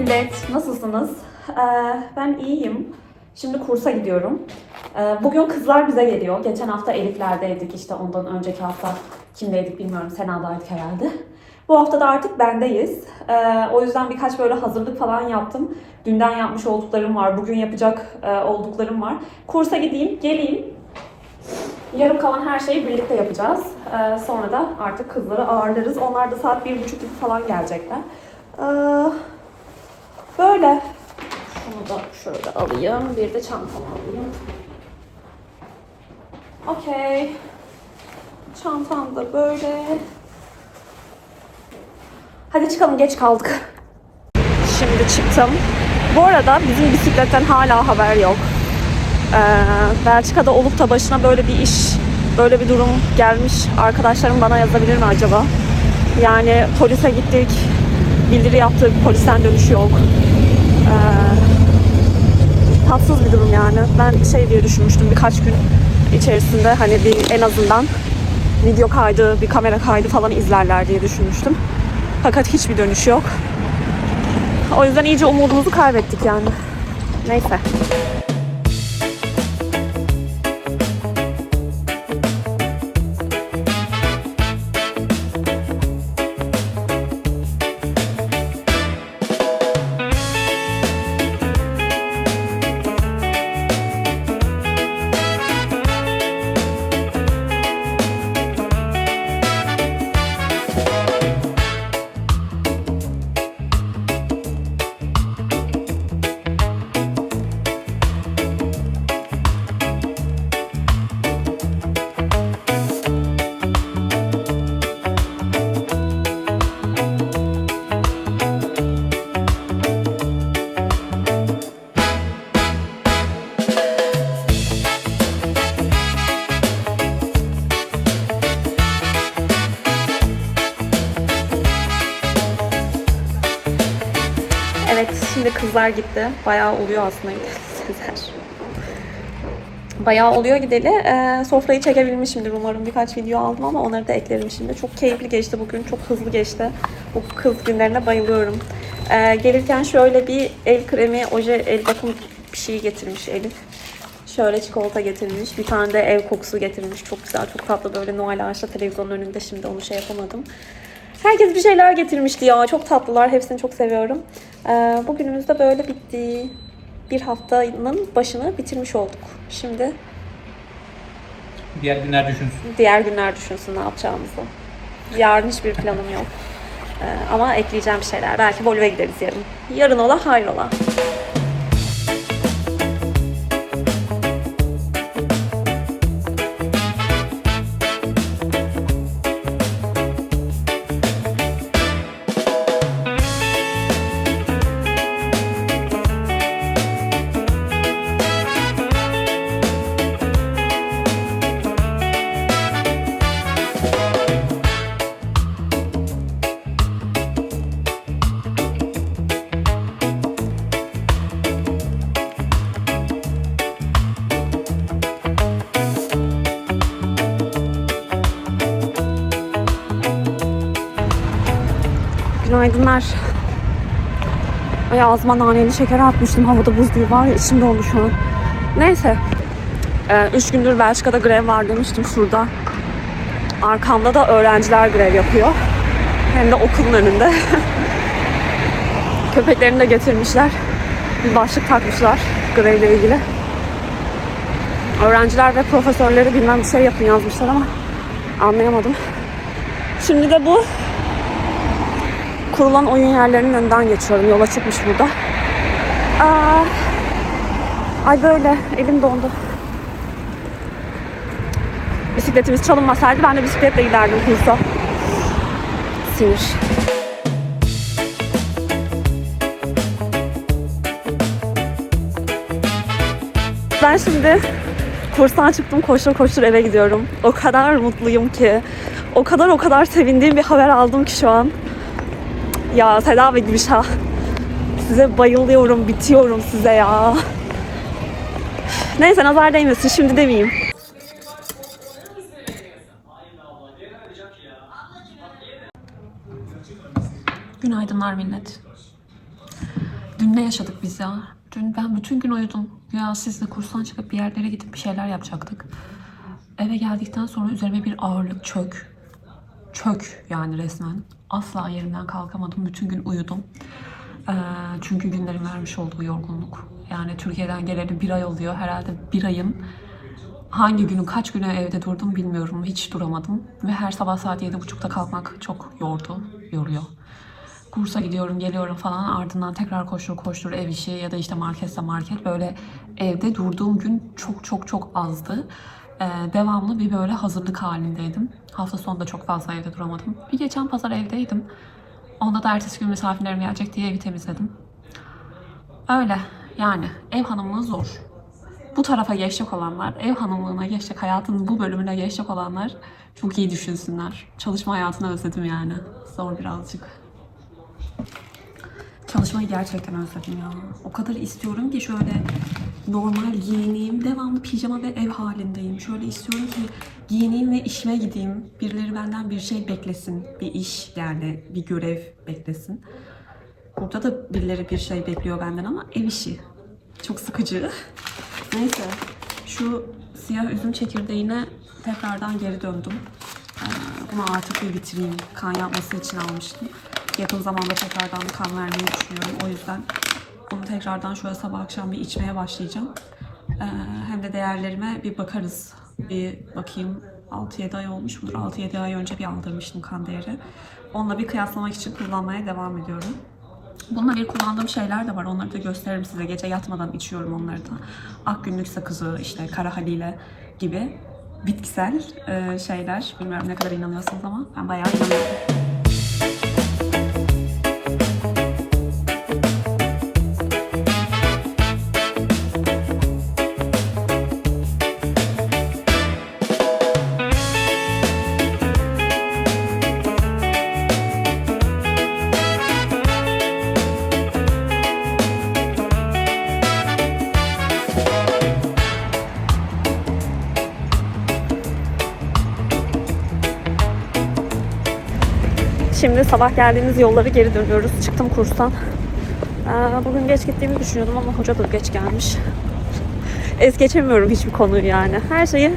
millet, nasılsınız? Ee, ben iyiyim. Şimdi kursa gidiyorum. Ee, bugün kızlar bize geliyor. Geçen hafta Elifler'deydik işte ondan önceki hafta kimdeydik bilmiyorum. Sena'daydık herhalde. Bu hafta da artık bendeyiz. Ee, o yüzden birkaç böyle hazırlık falan yaptım. Dünden yapmış olduklarım var, bugün yapacak e, olduklarım var. Kursa gideyim, geleyim. Yarım kalan her şeyi birlikte yapacağız. Ee, sonra da artık kızları ağırlarız. Onlar da saat bir buçuk gibi falan gelecekler. Ee, böyle. Şunu da şöyle alayım. Bir de çantamı alayım. Okey. Çantam da böyle. Hadi çıkalım geç kaldık. Şimdi çıktım. Bu arada bizim bisikletten hala haber yok. Ee, Belçika'da olup da başına böyle bir iş, böyle bir durum gelmiş arkadaşlarım bana yazabilir mi acaba? Yani polise gittik, bildiri yaptık, polisten dönüş yok. Ee, tatsız bir durum yani. Ben şey diye düşünmüştüm birkaç gün içerisinde hani bir en azından video kaydı, bir kamera kaydı falan izlerler diye düşünmüştüm. Fakat hiçbir dönüş yok. O yüzden iyice umudumuzu kaybettik yani. Neyse. Gitti. Bayağı oluyor aslında Sezer. Bayağı oluyor gideli. Ee, sofrayı çekebilmişimdir umarım. Birkaç video aldım ama onları da eklerim şimdi. Çok keyifli geçti bugün. Çok hızlı geçti. Bu kız günlerine bayılıyorum. Ee, gelirken şöyle bir el kremi, oje, el bakım bir şey getirmiş Elif. Şöyle çikolata getirmiş. Bir tane de ev kokusu getirmiş. Çok güzel, çok tatlı. Böyle Noel ağaçta televizyonun önünde şimdi onu şey yapamadım. Herkes bir şeyler getirmişti ya. Çok tatlılar. Hepsini çok seviyorum. Ee, bugünümüz de böyle bitti. Bir haftanın başını bitirmiş olduk. Şimdi Diğer günler düşünsün. diğer günler düşünsün ne yapacağımızı. Yarın hiçbir planım yok. Ee, ama ekleyeceğim bir şeyler. Belki Bolu'ya gideriz yarın. Yarın ola hayrola. Ay ağzıma naneli şeker atmıştım. Havada buz gibi var ya içim doldu şu an. Neyse. Ee, üç gündür Belçika'da grev var demiştim şurada. Arkamda da öğrenciler grev yapıyor. Hem de okulun önünde. Köpeklerini de getirmişler. Bir başlık takmışlar grevle ilgili. Öğrenciler ve profesörleri bilmem bir şey yapın yazmışlar ama anlayamadım. Şimdi de bu kurulan oyun yerlerinin önünden geçiyorum. Yola çıkmış burada. Aa, ay böyle elim dondu. Bisikletimiz çalınmasaydı ben de bisikletle giderdim kursa. Sinir. Ben şimdi kurstan çıktım koştur koştur eve gidiyorum. O kadar mutluyum ki. O kadar o kadar sevindiğim bir haber aldım ki şu an. Ya Seda ve Gülşah. Size bayılıyorum, bitiyorum size ya. Neyse nazar değmesin şimdi demeyeyim. Günaydınlar millet. Dün ne yaşadık biz ya? Dün ben bütün gün uyudum. Ya sizle kurstan çıkıp bir yerlere gidip bir şeyler yapacaktık. Eve geldikten sonra üzerime bir ağırlık çök. Çök yani resmen. Asla yerimden kalkamadım. Bütün gün uyudum. Ee, çünkü günlerin vermiş olduğu yorgunluk. Yani Türkiye'den geleli bir ay oluyor. Herhalde bir ayın hangi günü kaç güne evde durdum bilmiyorum. Hiç duramadım. Ve her sabah saat 7.30'da kalkmak çok yordu. Yoruyor kursa gidiyorum geliyorum falan ardından tekrar koştur koştur ev işi ya da işte marketse market böyle evde durduğum gün çok çok çok azdı. Ee, devamlı bir böyle hazırlık halindeydim. Hafta sonu da çok fazla evde duramadım. Bir geçen pazar evdeydim. Onda da ertesi gün misafirlerim gelecek diye evi temizledim. Öyle yani ev hanımlığı zor. Bu tarafa geçecek olanlar, ev hanımlığına geçecek, hayatın bu bölümüne geçecek olanlar çok iyi düşünsünler. Çalışma hayatını özledim yani. Zor birazcık. Çalışmayı gerçekten özledim ya. O kadar istiyorum ki şöyle normal giyineyim, devamlı pijama ve ev halindeyim. Şöyle istiyorum ki giyineyim ve işime gideyim. Birileri benden bir şey beklesin. Bir iş yani bir görev beklesin. Burada da birileri bir şey bekliyor benden ama ev işi. Çok sıkıcı. Neyse. Şu siyah üzüm çekirdeğine tekrardan geri döndüm. Ee, Bunu artık bir bitireyim. Kan yapması için almıştım. Yakın zamanda tekrardan kan vermeyi düşünüyorum. O yüzden bunu tekrardan şöyle sabah akşam bir içmeye başlayacağım. Ee, Hem de değerlerime bir bakarız. Bir bakayım 6-7 ay olmuş mudur? 6-7 ay önce bir aldırmıştım kan değeri. Onunla bir kıyaslamak için kullanmaya devam ediyorum. Bununla bir kullandığım şeyler de var. Onları da gösteririm size. Gece yatmadan içiyorum onları da. Akgünlük sakızı, işte kara halile gibi bitkisel e, şeyler. Bilmiyorum ne kadar inanıyorsunuz ama ben bayağı inanıyorum. Şimdi sabah geldiğimiz yolları geri dönüyoruz. Çıktım kurstan. Ee, Bugün geç gittiğimi düşünüyordum ama hoca da geç gelmiş. Es geçemiyorum hiçbir konuyu yani. Her şeyi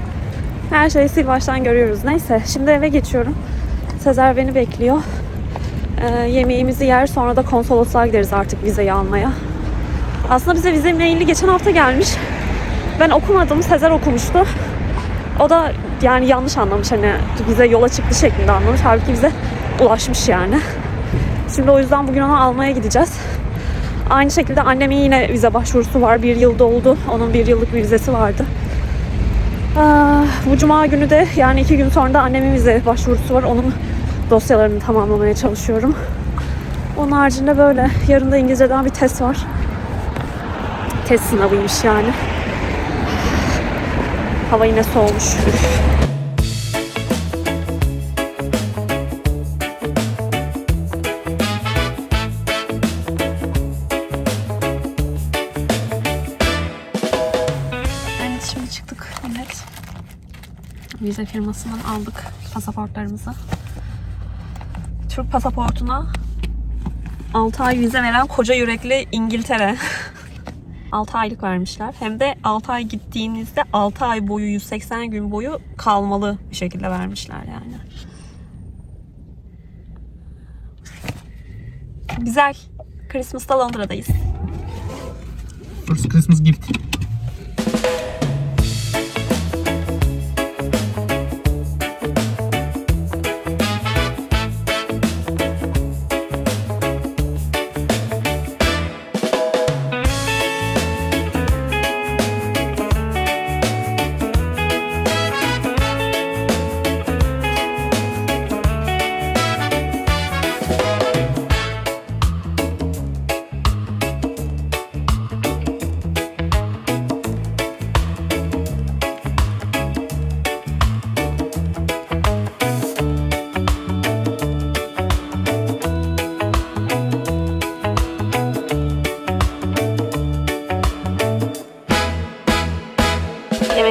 her şeyi sil baştan görüyoruz. Neyse şimdi eve geçiyorum. Sezer beni bekliyor. Ee, yemeğimizi yer sonra da konsolosluğa gideriz artık vizeyi almaya. Aslında bize vize maili geçen hafta gelmiş. Ben okumadım. Sezer okumuştu. O da yani yanlış anlamış hani bize yola çıktı şeklinde anlamış. Halbuki bize ulaşmış yani. Şimdi o yüzden bugün onu almaya gideceğiz. Aynı şekilde annemin yine vize başvurusu var. Bir yıl doldu. Onun bir yıllık bir vizesi vardı. Aa, bu cuma günü de yani iki gün sonra da annemin vize başvurusu var. Onun dosyalarını tamamlamaya çalışıyorum. Onun haricinde böyle. Yarın da İngilizceden bir test var. Test sınavıymış yani. Hava yine soğumuş. Vize firmasından aldık pasaportlarımızı. Türk pasaportuna 6 ay vize veren koca yürekli İngiltere. 6 aylık vermişler. Hem de 6 ay gittiğinizde 6 ay boyu 180 gün boyu kalmalı bir şekilde vermişler yani. Güzel. Christmas'ta Londra'dayız. First Christmas gift.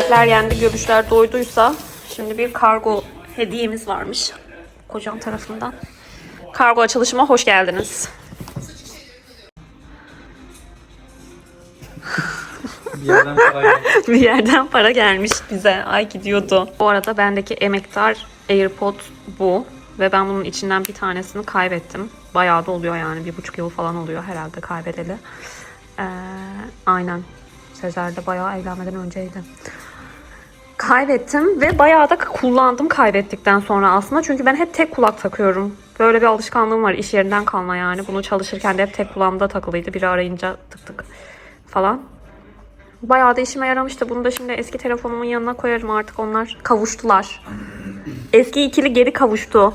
Yemekler yendi, görüşler doyduysa şimdi bir kargo hediyemiz varmış kocam tarafından. Kargo açılışıma hoş geldiniz. Bir yerden para geldi. bir yerden para gelmiş bize. Ay gidiyordu. Bu arada bendeki emektar AirPod bu. Ve ben bunun içinden bir tanesini kaybettim. Bayağı da oluyor yani. Bir buçuk yıl falan oluyor herhalde kaybedeli. Ee, aynen. Sezer de bayağı evlenmeden önceydi. Kaybettim ve bayağı da kullandım kaybettikten sonra aslında. Çünkü ben hep tek kulak takıyorum. Böyle bir alışkanlığım var iş yerinden kalma yani. Bunu çalışırken de hep tek kulağımda takılıydı. Biri arayınca tık tık falan. Bayağı da işime yaramıştı. Bunu da şimdi eski telefonumun yanına koyarım artık onlar kavuştular. Eski ikili geri kavuştu.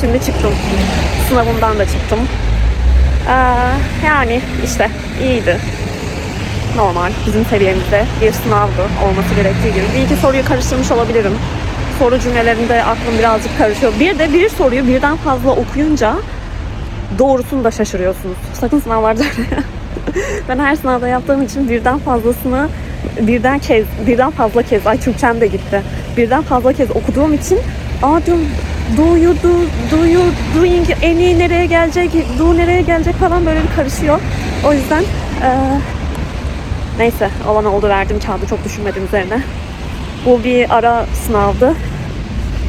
Şimdi çıktım. Sınavımdan da çıktım. Ee, yani işte iyiydi. Normal bizim seviyemizde bir sınavdı olması gerektiği gibi. Bir iki soruyu karıştırmış olabilirim. Soru cümlelerinde aklım birazcık karışıyor. Bir de bir soruyu birden fazla okuyunca doğrusunu da şaşırıyorsunuz. Sakın sınavlarda ben her sınavda yaptığım için birden fazlasını birden kez, birden fazla kez, ay Türkçem de gitti. Birden fazla kez okuduğum için aa diyorum do you do, do you doing any nereye gelecek, do nereye gelecek falan böyle bir karışıyor. O yüzden eee, neyse olan oldu verdim kağıdı çok düşünmedim üzerine. Bu bir ara sınavdı.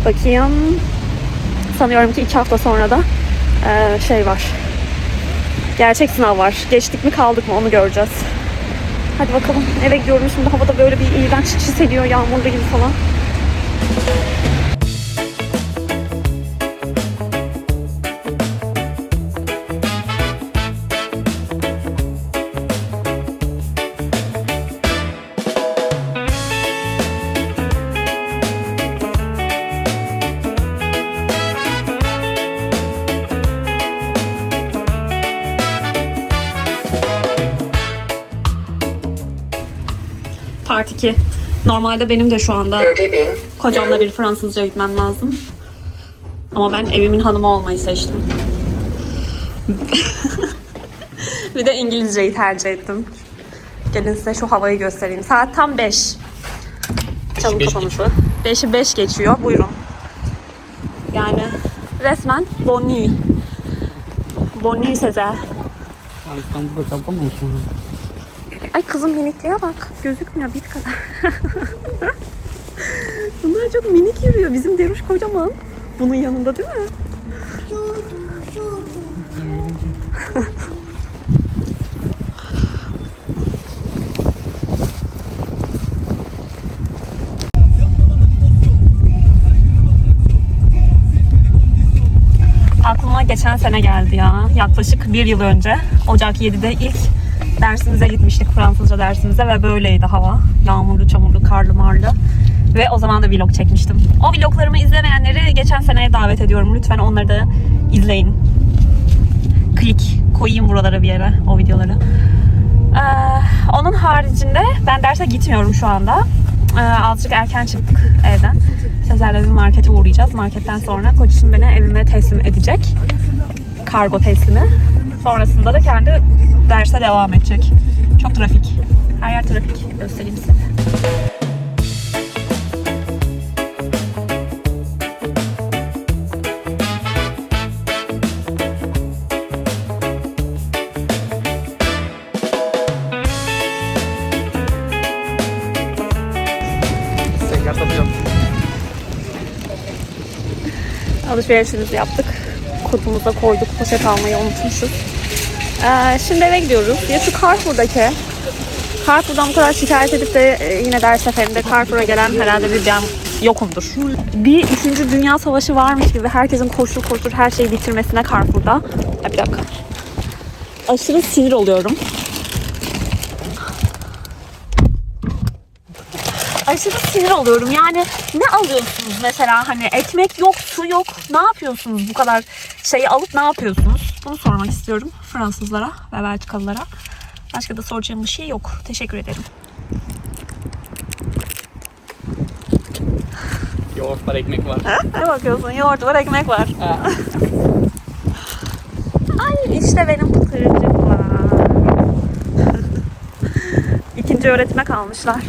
Bakayım. Sanıyorum ki iki hafta sonra da eee, şey var. Gerçek sınav var. Geçtik mi kaldık mı onu göreceğiz. Hadi bakalım eve gidiyorum şimdi havada böyle bir iğrenç hissediyor yağmurlu gibi falan. 2. Normalde benim de şu anda kocamla bir Fransızca gitmem lazım. Ama ben evimin hanımı olmayı seçtim. bir de İngilizceyi tercih ettim. Gelin size şu havayı göstereyim. Saat tam 5. Çalın beş kafamızı. 5'i 5 geçiyor. Buyurun. Yani resmen bon nuit. Bon nuit Sezer. İstanbul'da kapamıyorsun. Ay kızım minikliğe bak. Gözükmüyor bit kadar. Bunlar çok minik yürüyor. Bizim Deruş kocaman. Bunun yanında değil mi? Aklıma geçen sene geldi ya. Yaklaşık bir yıl önce. Ocak 7'de ilk dersimize gitmiştik Fransızca dersimize ve böyleydi hava. Yağmurlu, çamurlu, karlı, marlı. Ve o zaman da vlog çekmiştim. O vloglarımı izlemeyenleri geçen seneye davet ediyorum. Lütfen onları da izleyin. Klik koyayım buralara bir yere o videoları. Ee, onun haricinde ben derse gitmiyorum şu anda. Ee, azıcık erken çıktık evden. Sezer'le bir markete uğrayacağız. Marketten sonra kocasım beni evime teslim edecek. Kargo teslimi. Sonrasında da kendi derse devam edecek. Çok trafik. Her yer trafik. Göstereyim size. Alışverişimizi yaptık. Kutumuza koyduk. Poşet almayı unutmuşuz. Ee, şimdi eve gidiyoruz. Ya şu Carrefour'daki Carrefour'dan bu kadar şikayet edip de e, yine der seferinde Carrefour'a gelen herhalde bir ben yokumdur. Bir üçüncü Dünya Savaşı varmış gibi herkesin koştur koştur her şeyi bitirmesine Carrefour'da. Ya bir dakika. Aşırı sinir oluyorum. aşırı sinir oluyorum. Yani ne alıyorsunuz mesela hani ekmek yok, su yok. Ne yapıyorsunuz bu kadar şeyi alıp ne yapıyorsunuz? Bunu sormak istiyorum Fransızlara ve Belçikalılara. Başka da soracağım bir şey yok. Teşekkür ederim. Yoğurt var, ekmek var. Ne bakıyorsun? Yoğurt var, ekmek var. Ay işte benim pıtırcıklar. İkinci öğretime kalmışlar.